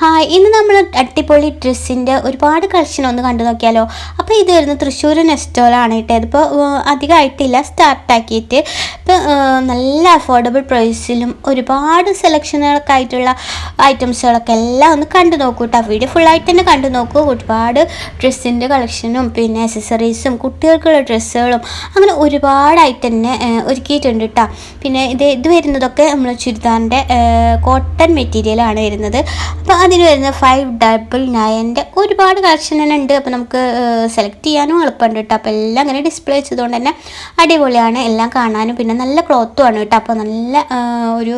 Hi ഇന്ന് നമ്മൾ അടിപൊളി ഡ്രസ്സിന്റെ ഒരുപാട് കളക്ഷൻ ഒന്ന് കണ്ടു നോക്കിയാലോ? അപ്പോൾ ഇത് വരുന്നത് തൃശ്ശൂർ നെസ്റ്റോലാണ് കേട്ടോ. ഇതിപ്പോൾ അധികമായിട്ടില്ല സ്റ്റാർട്ടാക്കിയിട്ട് ഇപ്പോൾ നല്ല അഫോർഡബിൾ പ്രൈസിലും ഒരുപാട് സെലക്ഷനുകളൊക്കെ ആയിട്ടുള്ള ഐറ്റംസുകളൊക്കെ എല്ലാം ഒന്ന് കണ്ടു നോക്കൂ കേട്ടോ. വീഡിയോ ഫുള്ളായിട്ട് തന്നെ കണ്ടു നോക്കൂ. ഒരുപാട് ഡ്രസ്സിന്റെ കളക്ഷനും പിന്നെ അക്സസറീസും കുട്ടികൾക്കുള്ള ഡ്രസ്സുകളും അങ്ങനെ ഒരുപാടായിട്ട് തന്നെ ഒരുക്കിയിട്ടുണ്ട് കേട്ടോ. പിന്നെ ഇത് ഇത് വരുന്നതൊക്കെ നമ്മൾ ചുരിദാറിന്റെ കോട്ടൺ മെറ്റീരിയലാണ് വരുന്നത്. അപ്പോൾ അതിന് വരുന്ന ഫൈവ് ഡബിൾ നയന്റെ ഒരുപാട് കളക്ഷൻ തന്നെ ഉണ്ട്. അപ്പോൾ നമുക്ക് സെലക്ട് ചെയ്യാനും എളുപ്പമുണ്ട് കേട്ടോ. അപ്പോൾ എല്ലാം അങ്ങനെ ഡിസ്പ്ലേ വെച്ചതുകൊണ്ട് തന്നെ അടിപൊളിയാണ്. എല്ലാം കാണാനും പിന്നെ നല്ല ക്ലോത്തും ആണ് കേട്ടോ. അപ്പോൾ നല്ല ഒരു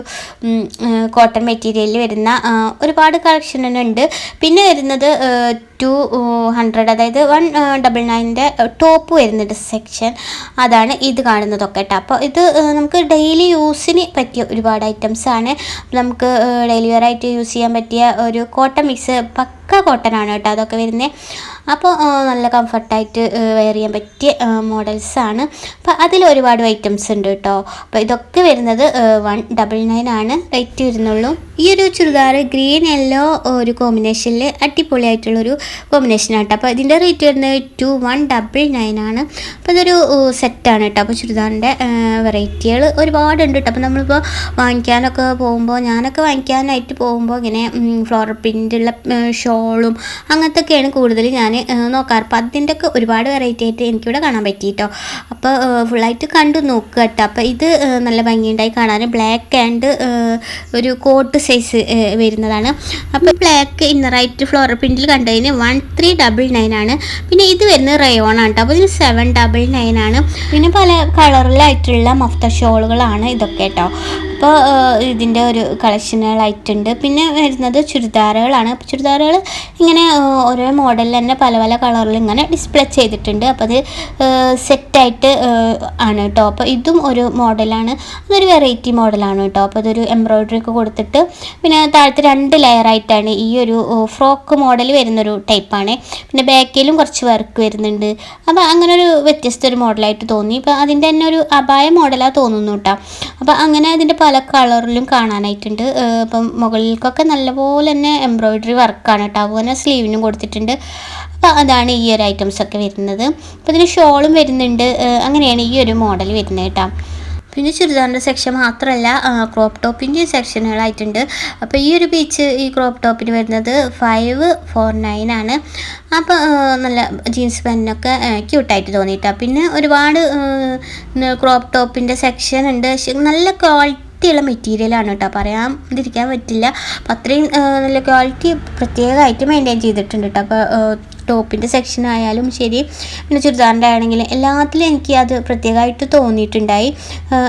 കോട്ടൺ മെറ്റീരിയലിൽ വരുന്ന ഒരുപാട് കളക്ഷൻ തന്നെ ഉണ്ട്. പിന്നെ വരുന്നത് ടു ഹൺഡ്രഡ് അതായത് വൺ ഡബിൾ നയന്റെ ടോപ്പ് വരുന്നുണ്ട് സെക്ഷൻ അതാണ് ഇത് കാണുന്നതൊക്കെ കേട്ടോ. അപ്പോൾ ഇത് നമുക്ക് ഡെയിലി യൂസിന് പറ്റിയ ഒരുപാട് ഐറ്റംസ് ആണ്. നമുക്ക് ഡെയിലി വെയർ ആയിട്ട് യൂസ് ചെയ്യാൻ പറ്റിയ ഒരു കോട്ടൺ മിക്സ് പക്ക കോട്ടൺ ആണ് കേട്ടോ അതൊക്കെ വരുന്നത് അപ്പോൾ നല്ല കംഫർട്ടായിട്ട് വെയർ ചെയ്യാൻ പറ്റിയ മോഡൽസാണ് അപ്പോൾ അതിൽ ഒരുപാട് ഐറ്റംസ് ഉണ്ട് കേട്ടോ. അപ്പോൾ ഇതൊക്കെ വരുന്നത് വൺ ഡബിൾ നയൻ ആണ്. റേറ്റ് വരുന്നുള്ളൂ. ഈ ഒരു ചുരിദാർ ഗ്രീൻ യെല്ലോ ഒരു കോമ്പിനേഷനിൽ അടിപൊളിയായിട്ടുള്ളൊരു കോമ്പിനേഷൻ ആണ് കേട്ടോ. അപ്പോൾ ഇതിന്റെ റേറ്റ് വരുന്നത് ടു വൺ ഡബിൾ നയൻ ആണ്. അപ്പോൾ ഇതൊരു സെറ്റാണ് കേട്ടോ. അപ്പോൾ ചുരിദാറിന്റെ വെറൈറ്റികൾ ഒരുപാടുണ്ട് കേട്ടോ. അപ്പോൾ നമ്മളിപ്പോൾ വാങ്ങിക്കാനൊക്കെ പോകുമ്പോൾ ഞാനൊക്കെ വാങ്ങിക്കാനായിട്ട് പോകുമ്പോൾ ഇങ്ങനെ ഫ്ലോർ പ്രിന്റുള്ള ഷോളും അങ്ങനത്തെയൊക്കെയാണ് കൂടുതൽ ഞാൻ നോക്കാറ്. അപ്പോൾ അതിന്റെ ഒക്കെ ഒരുപാട് വെറൈറ്റി ആയിട്ട് എനിക്കിവിടെ കാണാൻ പറ്റി കേട്ടോ അപ്പോൾ ഫുള്ളായിട്ട് കണ്ടു നോക്കുക കേട്ടോ. അപ്പോൾ ഇത് നല്ല ഭംഗിയുണ്ടായി കാണാൻ ബ്ലാക്ക് ആൻഡ് ഒരു കോട്ട് സൈസ് വരുന്നതാണ്. അപ്പോൾ ബ്ലാക്ക് ഇന്നറായിട്ട് ഫ്ലോറൽ പ്രിന്റിൽ കണ്ടതിന് വൺ ത്രീ ഡബിൾ നയൻ ആണ്. പിന്നെ ഇത് വരുന്നത് റയോൺ ആണ് കേട്ടോ. അപ്പോൾ ഇതിന് സെവൻ ഡബിൾ നയൻ ആണ്. പിന്നെ പല കളറിലായിട്ടുള്ള മഫ്ത ഷോളുകളാണ് ഇതൊക്കെ കേട്ടോ. അപ്പോൾ ഇതിന്റെ ഒരു കളക്ഷനുകളായിട്ടുണ്ട് പിന്നെ വരുന്നത് ചുരിദാറുകളാണ്. ചുരിദാറുകൾ ഇങ്ങനെ ഓരോ മോഡലിൽ തന്നെ പല പല കളറിൽ ഇങ്ങനെ ഡിസ്പ്ലേ ചെയ്തിട്ടുണ്ട്. അപ്പോൾ അത് സെറ്റായിട്ട് ആണ് കേട്ടോ അപ്പോൾ ഇതും ഒരു മോഡലാണ് അതൊരു വെറൈറ്റി മോഡലാണ് കേട്ടോ അപ്പോൾ അതൊരു എംബ്രോയ്ഡറി ഒക്കെ കൊടുത്തിട്ട് പിന്നെ താഴത്തെ രണ്ട് ലെയറായിട്ടാണ് ഈ ഒരു ഫ്രോക്ക് മോഡൽ വരുന്നൊരു ടൈപ്പാണ് പിന്നെ ബാക്കിലും കുറച്ച് വർക്ക് വരുന്നുണ്ട്. അപ്പോൾ അങ്ങനെ ഒരു വ്യത്യസ്ത ഒരു മോഡലായിട്ട് തോന്നി. ഇപ്പോൾ അതിന്റെ തന്നെ ഒരു അപായ മോഡലാണ് തോന്നുന്നു കേട്ടോ അപ്പോൾ അങ്ങനെ അതിന്റെ പല കളറിലും കാണാനായിട്ടുണ്ട്. ഇപ്പം മുകളിലേക്കൊക്കെ നല്ലപോലെ തന്നെ എംബ്രോയിഡറി വർക്കാണ് കേട്ടോ. അതുപോലെ സ്ലീവിനും കൊടുത്തിട്ടുണ്ട്. അപ്പോൾ അതാണ് ഈ ഒരു ഐറ്റംസ് ഒക്കെ വരുന്നത്. അപ്പോൾ ഇതിന് ഷോളും വരുന്നുണ്ട്. അങ്ങനെയാണ് ഈ ഒരു മോഡൽ വരുന്നത് കേട്ടോ. പിന്നെ ചുരിദാറിന്റെ സെക്ഷൻ മാത്രമല്ല ക്രോപ്പ് ടോപ്പിന്റെ സെക്ഷനുകളായിട്ടുണ്ട് അപ്പോൾ ഈ ഒരു പീച്ച് ഈ ക്രോപ്പ് ടോപ്പിന് വരുന്നത് ഫൈവ് ഫോർ നയൻ ആണ്. അപ്പോൾ നല്ല ജീൻസ് പാന്റിനൊക്കെ ക്യൂട്ടായിട്ട് തോന്നിയിട്ടാണ് പിന്നെ ഒരുപാട് ക്രോപ്പ് ടോപ്പിന്റെ സെക്ഷൻ ഉണ്ട്. നല്ല ക്വാളിറ്റി ഉള്ള മെറ്റീരിയലാണ് കേട്ടോ പറയാതിരിക്കാൻ പറ്റില്ല. അപ്പം അത്രയും നല്ല ക്വാളിറ്റി പ്രത്യേകമായിട്ട് മെയിന്റെയിൻ ചെയ്തിട്ടുണ്ട് കേട്ടോ അപ്പോൾ ടോപ്പിന്റെ സെക്ഷൻ ആയാലും ശരി പിന്നെ ചുരിദാറിന്റെ ആണെങ്കിലും എല്ലാത്തിലും എനിക്ക് അത് പ്രത്യേകമായിട്ട് തോന്നിയിട്ടുണ്ടായി.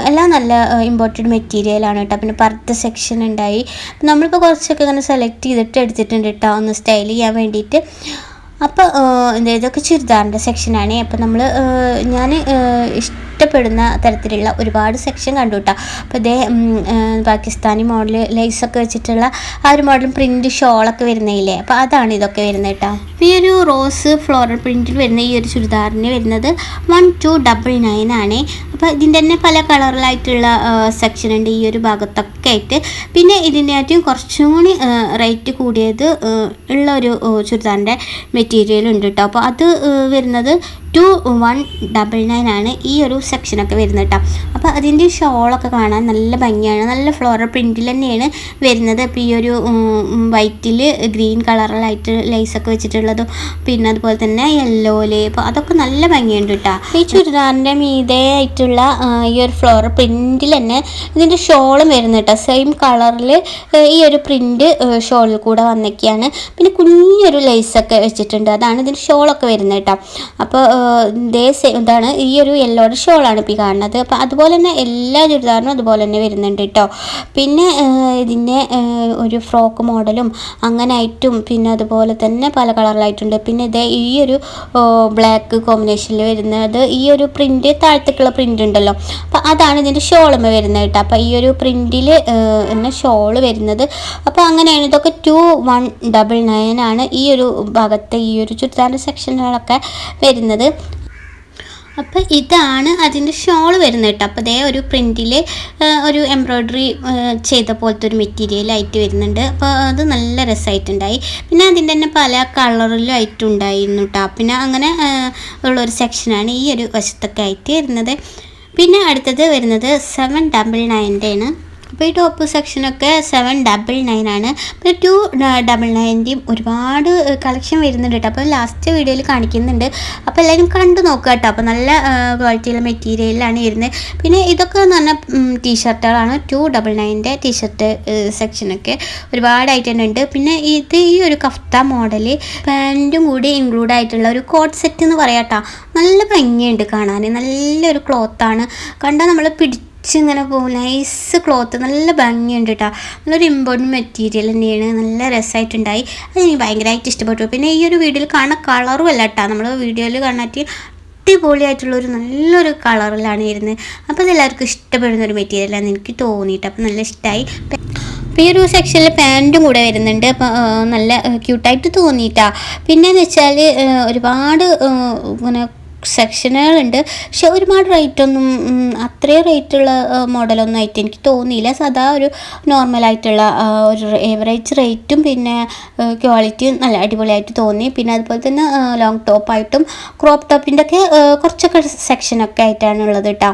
എല്ലാം നല്ല ഇമ്പോർട്ടന്റ് മെറ്റീരിയലാണ് കേട്ടോ പിന്നെ പർദ്ദ സെക്ഷൻ ഉണ്ടായി. നമ്മളിപ്പോൾ കുറച്ചൊക്കെ ഇങ്ങനെ സെലക്ട് ചെയ്തിട്ട് എടുത്തിട്ടുണ്ട് കേട്ടോ ഒന്ന് സ്റ്റൈൽ ചെയ്യാൻ വേണ്ടിയിട്ട്. അപ്പോൾ ഇതൊക്കെ ചുരിദാറിന്റെ സെക്ഷനാണ് അപ്പോൾ നമ്മൾ ഞാൻ ഇഷ്ടപ്പെടുന്ന തരത്തിലുള്ള ഒരുപാട് സെക്ഷൻ കണ്ടു കേട്ടോ അപ്പോൾ ഇതേ പാകിസ്ഥാനി മോഡൽ ലൈസൊക്കെ വെച്ചിട്ടുള്ള ആ ഒരു മോഡൽ പ്രിന്റ് ഷോളൊക്കെ വരുന്നതില്ലേ അപ്പോൾ അതാണ് ഇതൊക്കെ വരുന്നത് കേട്ടോ ഈ ഒരു റോസ് ഫ്ലോറൽ പ്രിന്റിൽ വരുന്ന ഈ ഒരു ചുരിദാറിന് വരുന്നത് വൺ ടു ഡബിൾ നയൻ ആണ്. അപ്പോൾ ഇതിന്റെ തന്നെ പല കളറിലായിട്ടുള്ള സെക്ഷൻ ഉണ്ട് ഈ ഒരു ഭാഗത്തൊക്കെ ആയിട്ട്. പിന്നെ ഇതിന്റെയായിട്ടും കുറച്ചും കൂടി റേറ്റ് കൂടിയത് ഉള്ള ഒരു ചുരിദാറിന്റെ മെറ്റീരിയൽ ഉണ്ട് കേട്ടോ അപ്പോൾ അത് വരുന്നത് ടു വൺ ഡബിൾ നയൻ ആണ് ഈ ഒരു സെക്ഷനൊക്കെ വരുന്നത് കേട്ടോ അപ്പോൾ അതിന്റെ ഷോളൊക്കെ കാണാൻ നല്ല ഭംഗിയാണ്. നല്ല ഫ്ലോറൽ പ്രിന്റിൽ തന്നെയാണ് വരുന്നത്. അപ്പോൾ ഈ ഒരു വൈറ്റിൽ ഗ്രീൻ കളറിലായിട്ട് ലൈസൊക്കെ വെച്ചിട്ടുള്ളതും പിന്നെ അതുപോലെ തന്നെ യെല്ലോയിൽ അപ്പോൾ അതൊക്കെ നല്ല ഭംഗിയുണ്ട് കേട്ടോ ഈ ചുരിദാറിന്റെ മീതെ ആയിട്ടുള്ള ഈ ഒരു ഫ്ലോറൽ പ്രിന്റിൽ തന്നെ ഇതിന്റെ ഷോളും വരുന്നത് കേട്ടോ സെയിം കളറിൽ ഈ ഒരു പ്രിന്റ് ഷോളിൽ കൂടെ വന്നൊക്കെയാണ്. പിന്നെ കുഞ്ഞൊരു ലൈസൊക്കെ വെച്ചിട്ടുണ്ട്. അതാണ് ഇതിന്റെ ഷോളൊക്കെ വരുന്നത് കേട്ടോ അപ്പോൾ ഇതേ ഇതാണ് ഈ ഒരു യെല്ലോയുടെ ഷോളാണ് ഇപ്പോൾ കാണുന്നത്. അപ്പോൾ അതുപോലെ തന്നെ എല്ലാ ചുരിദാറിനും അതുപോലെ തന്നെ വരുന്നുണ്ട് കേട്ടോ പിന്നെ ഇതിന്റെ ഒരു ഫ്രോക്ക് മോഡലും അങ്ങനെ ആയിട്ടും പിന്നെ അതുപോലെ തന്നെ പല കളറിലായിട്ടുണ്ട്. പിന്നെ ഇതേ ഈ ഒരു ബ്ലാക്ക് കോമ്പിനേഷനിൽ വരുന്നത് ഈ ഒരു പ്രിന്റ് താഴത്തേക്കുള്ള പ്രിന്റ് ഉണ്ടല്ലോ. അപ്പോൾ അതാണ് ഇതിന്റെ ഷോളുമ വരുന്നത് കേട്ടോ അപ്പോൾ ഈ ഒരു പ്രിന്റിൽ എന്നെ ഷോൾ വരുന്നത്. അപ്പോൾ അങ്ങനെയാണ് ഇതൊക്കെ ടു വൺ ഡബിൾ നയൻ ആണ് ഈ ഒരു ഭാഗത്തെ ഈ ഒരു ചുരിദാറിന്റെ സെക്ഷനുകളൊക്കെ വരുന്നത്. അപ്പോൾ ഇതാണ് അതിന്റെ ഷോൾ വരുന്നത് കേട്ടോ. അപ്പോൾ അതേ ഒരു പ്രിന്റിൽ ഒരു എംബ്രോയ്ഡറി ചെയ്ത പോലത്തെ ഒരു മെറ്റീരിയലായിട്ട് വരുന്നുണ്ട്. അപ്പോൾ അത് നല്ല രസമായിട്ടുണ്ടായി പിന്നെ അതിന്റെ തന്നെ പല കളറിലും ആയിട്ടും ഉണ്ടായിരുന്നു കേട്ടോ പിന്നെ അങ്ങനെ ഉള്ളൊരു സെക്ഷനാണ് ഈ ഒരു വശത്തൊക്കെ ആയിട്ട് വരുന്നത്. പിന്നെ അടുത്തത് വരുന്നത് സെവൻ ഡബിൾ നയന്റെയാണ് അപ്പോൾ ഈ ടോപ്പ് സെക്ഷനൊക്കെ സെവൻ ഡബിൾ നയൻ ആണ്. പിന്നെ ടു ഡബിൾ നയന്റെയും ഒരുപാട് കളക്ഷൻ വരുന്നുണ്ട് കേട്ടോ. അപ്പോൾ ലാസ്റ്റ് വീഡിയോയിൽ കാണിക്കുന്നുണ്ട്. അപ്പോൾ എല്ലാവരും കണ്ടു നോക്കുക കേട്ടോ. അപ്പോൾ നല്ല ക്വാളിറ്റിയുള്ള മെറ്റീരിയലാണ് വരുന്നത്. പിന്നെ ഇതൊക്കെ എന്ന് പറഞ്ഞാൽ ടീഷർട്ടുകളാണ് ടു ഡബിൾ നയന്റെ ടീഷർട്ട് സെക്ഷനൊക്കെ ഒരുപാട് ഐറ്റം ഉണ്ട്. പിന്നെ ഇത് ഈ ഒരു കഫ്ത മോഡൽ പാന്റും കൂടി ഇൻക്ലൂഡ് ആയിട്ടുള്ള ഒരു കോട്ട് സെറ്റ് എന്ന് പറയാം കേട്ടോ. നല്ല ഭംഗിയുണ്ട് കാണാൻ. നല്ലൊരു ക്ലോത്താണ് കണ്ടാൽ നമ്മൾ പിടിച്ച് ഇങ്ങനെ പോകും നൈസ് ക്ലോത്ത് നല്ല ഭംഗിയുണ്ട് കേട്ടോ നല്ലൊരു ഇമ്പോർട്ടന്റ് മെറ്റീരിയൽ തന്നെയാണ്. നല്ല രസമായിട്ടുണ്ടായി അത് എനിക്ക് ഭയങ്കരമായിട്ട് ഇഷ്ടപ്പെട്ടു. പിന്നെ ഈ ഒരു വീഡിയോയിൽ കാണുന്ന കളറും അല്ല കേട്ടോ നമ്മൾ വീഡിയോയിൽ കാണാറ്റ് അടിപൊളിയായിട്ടുള്ളൊരു നല്ലൊരു കളറിലാണ് ഇരുന്നത് അപ്പോൾ അതെല്ലാവർക്കും ഇഷ്ടപ്പെടുന്ന ഒരു മെറ്റീരിയലാണ് എനിക്ക് തോന്നിയിട്ട് അപ്പോൾ നല്ല ഇഷ്ടമായി അപ്പോൾ ഈ ഒരു സെക്ഷനിൽ പാന്റും കൂടെ വരുന്നുണ്ട്. അപ്പോൾ നല്ല ക്യൂട്ടായിട്ട് തോന്നിയിട്ടാണ് പിന്നെ എന്ന് വെച്ചാൽ ഒരുപാട് ഇങ്ങനെ സെക്ഷനുകളുണ്ട് പക്ഷെ ഒരുപാട് റേറ്റൊന്നും അത്രയും റേറ്റുള്ള മോഡലൊന്നും ആയിട്ട് എനിക്ക് തോന്നിയില്ല. സദാ ഒരു നോർമലായിട്ടുള്ള ഒരു ഏവറേജ് റേറ്റും പിന്നെ ക്വാളിറ്റിയും നല്ല അടിപൊളിയായിട്ട് തോന്നി. പിന്നെ അതുപോലെ തന്നെ ലോങ് ടോപ്പായിട്ടും ക്രോപ്പ് ടോപ്പിന്റെ ഒക്കെ കുറച്ചൊക്കെ സെക്ഷനൊക്കെ ആയിട്ടാണ് ഉള്ളത് കേട്ടോ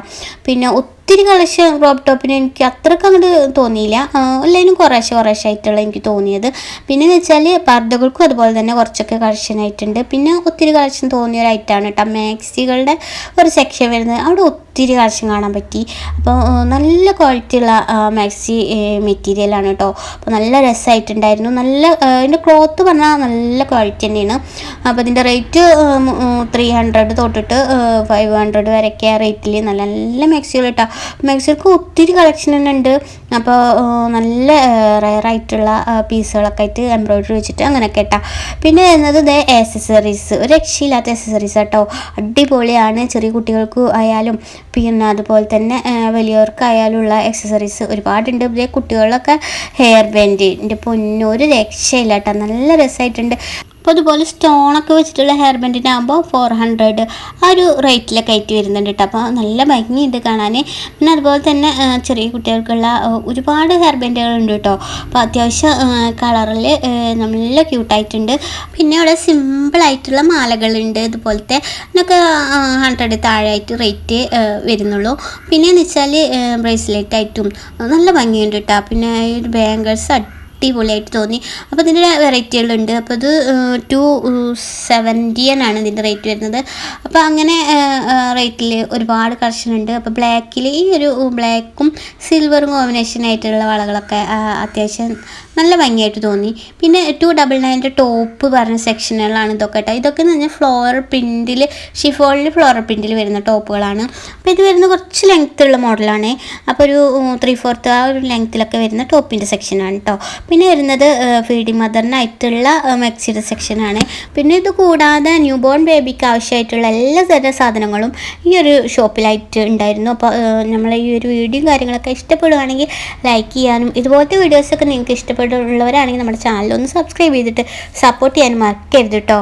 പിന്നെ ഒത്തിരി കളക്ഷൻ ക്രോപ്പ് ടോപ്പിന് എനിക്ക് അത്രയ്ക്ക് അങ്ങോട്ട് തോന്നിയില്ല. എല്ലാവരും കുറേശ്ശെ കുറേശ്ശെ ആയിട്ടുള്ള എനിക്ക് തോന്നിയത്. പിന്നെ എന്ന് വെച്ചാൽ പർദ്ദകൾക്കും അതുപോലെ തന്നെ കുറച്ചൊക്കെ കളക്ഷൻ ആയിട്ടുണ്ട്. പിന്നെ ഒത്തിരി കളക്ഷൻ തോന്നിയ ഒരു ഐറ്റമാണ് കേട്ടോ മാക്സികളുടെ ഒരു സെക്ഷൻ വരുന്നത്. അവിടെ ഒത്തിരി കളക്ഷൻ കാണാൻ പറ്റി. അപ്പോൾ നല്ല ക്വാളിറ്റി ഉള്ള മാക്സി മെറ്റീരിയലാണ് കേട്ടോ അപ്പോൾ നല്ല രസമായിട്ടുണ്ടായിരുന്നു നല്ല ആ, ഇതിന്റെ ക്ലോത്ത് പറഞ്ഞാൽ നല്ല ക്വാളിറ്റി തന്നെയാണ്. അപ്പോൾ ഇതിന്റെ റേറ്റ് ത്രീ ഹൺഡ്രഡ് തൊട്ടിട്ട് ഫൈവ് ഹൺഡ്രഡ് വരെയൊക്കെ റേറ്റിൽ നല്ല നല്ല മാക്സികൾ കേട്ടോ മാക്സികൾക്ക് ഒത്തിരി കളക്ഷൻ തന്നെ ഉണ്ട്. അപ്പോൾ നല്ല റയറായിട്ടുള്ള പീസുകളൊക്കെ ആയിട്ട് എംബ്രോയിഡറി വെച്ചിട്ട് അങ്ങനെ കേട്ടാ പിന്നെ വരുന്നത് ഇതേ ആക്സസറീസ് ഒരു രക്ഷയില്ലാത്ത ആക്സസറീസ് കേട്ടോ അടിപൊളിയാണ്. ചെറിയ കുട്ടികൾക്ക് ആയാലും പിന്നെ അതുപോലെ തന്നെ വലിയവർക്കായാലും ഉള്ള ആക്സസറീസ് ഒരുപാടുണ്ട്. ഇതേ കുട്ടികളിലൊക്കെ ഹെയർ ബാൻഡ് എന്റെ പൊന്നൊരു രക്ഷയില്ല കേട്ടോ നല്ല രസമായിട്ടുണ്ട് അപ്പോൾ അതുപോലെ സ്റ്റോണൊക്കെ വെച്ചിട്ടുള്ള ഹെയർ ബാൻഡിനാകുമ്പോൾ ഫോർ ഹൺഡ്രഡ് ആ ഒരു റേറ്റിലൊക്കെ ആയിട്ട് വരുന്നുണ്ട് കേട്ടോ അപ്പോൾ നല്ല ഭംഗിയുണ്ട് കാണാൻ പിന്നെ അതുപോലെ തന്നെ ചെറിയ കുട്ടികൾക്കുള്ള ഒരുപാട് ഹെയർ ബാൻഡുകളുണ്ട് കേട്ടോ അപ്പോൾ അത്യാവശ്യം കളറിൽ നല്ല ക്യൂട്ടായിട്ടുണ്ട് പിന്നെ ഇവിടെ സിമ്പിളായിട്ടുള്ള മാലകളുണ്ട്. ഇതുപോലത്തെ ഇതിനൊക്കെ ഹൺഡ്രഡ് താഴെയായിട്ട് റേറ്റ് വരുന്നുള്ളൂ. പിന്നെ എന്ന് വെച്ചാൽ ബ്രേസ്ലെറ്റ് ആയിട്ടും നല്ല ഭംഗിയുണ്ട് കേട്ടോ പിന്നെ ഒരു ബാംഗിൾസ് അടിപൊളിയായിട്ട് തോന്നി. അപ്പോൾ ഇതിന്റെ വെറൈറ്റികളുണ്ട് അപ്പോൾ ഇത് ടു സെവന്റിയനാണ് ഇതിന്റെ റേറ്റ് വരുന്നത്. അപ്പോൾ അങ്ങനെ റേറ്റിൽ ഒരുപാട് കളക്ഷൻ ഉണ്ട് അപ്പോൾ ബ്ലാക്കിൽ ഈ ഒരു ബ്ലാക്കും സിൽവറും കോമ്പിനേഷൻ ആയിട്ടുള്ള വളകളൊക്കെ അത്യാവശ്യം നല്ല ഭംഗിയായിട്ട് തോന്നി. പിന്നെ ടു ഡബിൾ നയന്റെ ടോപ്പ് പറഞ്ഞ സെക്ഷനുകളാണ് ഇതൊക്കെ കേട്ടോ ഇതൊക്കെ എന്ന് പറഞ്ഞാൽ ഫ്ലോർ പ്രിന്റിൽ ഷിഫോളിൽ ഫ്ലോർ പ്രിന്റിൽ വരുന്ന ടോപ്പുകളാണ്. അപ്പോൾ ഇത് വരുന്ന കുറച്ച് ലെങ്ത്തുള്ള മോഡലാണ് അപ്പോൾ ഒരു ത്രീ ഫോർത്ത് ആ ഒരു ലെങ്ത്തിലൊക്കെ വരുന്ന ടോപ്പിന്റെ സെക്ഷനാണ് കേട്ടോ പിന്നെ വരുന്നത് ഫീഡിംഗ് മദറിനായിട്ടുള്ള മെക്സിഡ് സെക്ഷനാണ് പിന്നെ ഇത് കൂടാതെ ന്യൂ ബോൺ ബേബിക്ക് ആവശ്യമായിട്ടുള്ള എല്ലാ തരം സാധനങ്ങളും ഈ ഒരു ഷോപ്പിലായിട്ട് ഉണ്ടായിരുന്നു. അപ്പോൾ നമ്മൾ ഈ ഒരു വീഡിയോയും കാര്യങ്ങളൊക്കെ ഇഷ്ടപ്പെടുകയാണെങ്കിൽ ലൈക്ക് ചെയ്യാനും ഇതുപോലത്തെ വീഡിയോസൊക്കെ നിങ്ങൾക്ക് ഇഷ്ടപ്പെട്ടുള്ളവരാണെങ്കിൽ നമ്മുടെ ചാനൽ ഒന്ന് സബ്സ്ക്രൈബ് ചെയ്തിട്ട് സപ്പോർട്ട് ചെയ്യാനും മറക്കരുത് കേട്ടോ